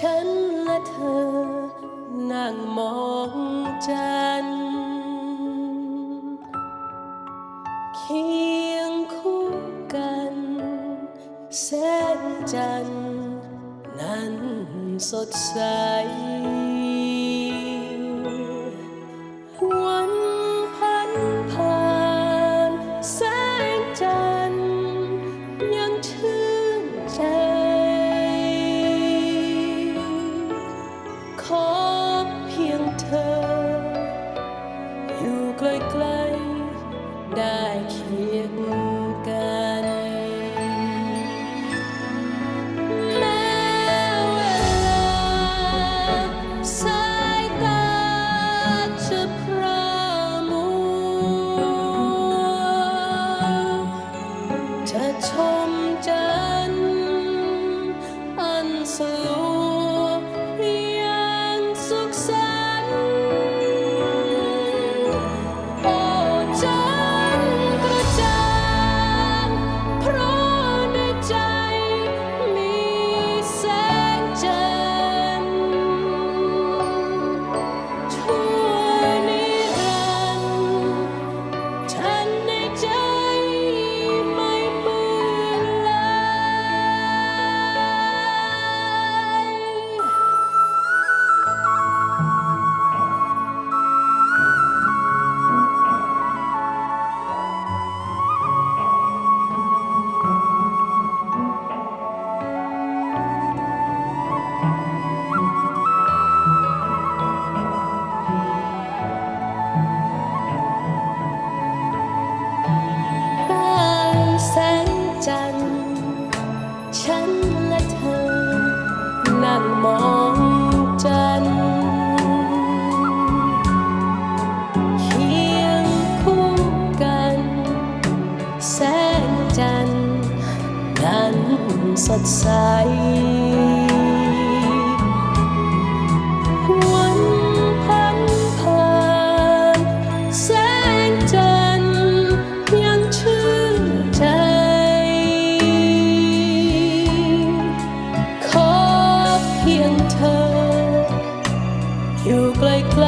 ฉันและเธอ นั่งมองจันทร์เคียงคู่กัน แสงจันทร์นั้นสดใส ขอเพียงเธอ อยู่ใกล้ๆได้เคียงกันแม้เวลาสายตาจะพร่ามัวจะชมจัน และเธอ นั่งมองจันเคียงคู่กัน แสงจันทร์นั้นสดใสวันพันผ่านแสงจันทร์ like clouds.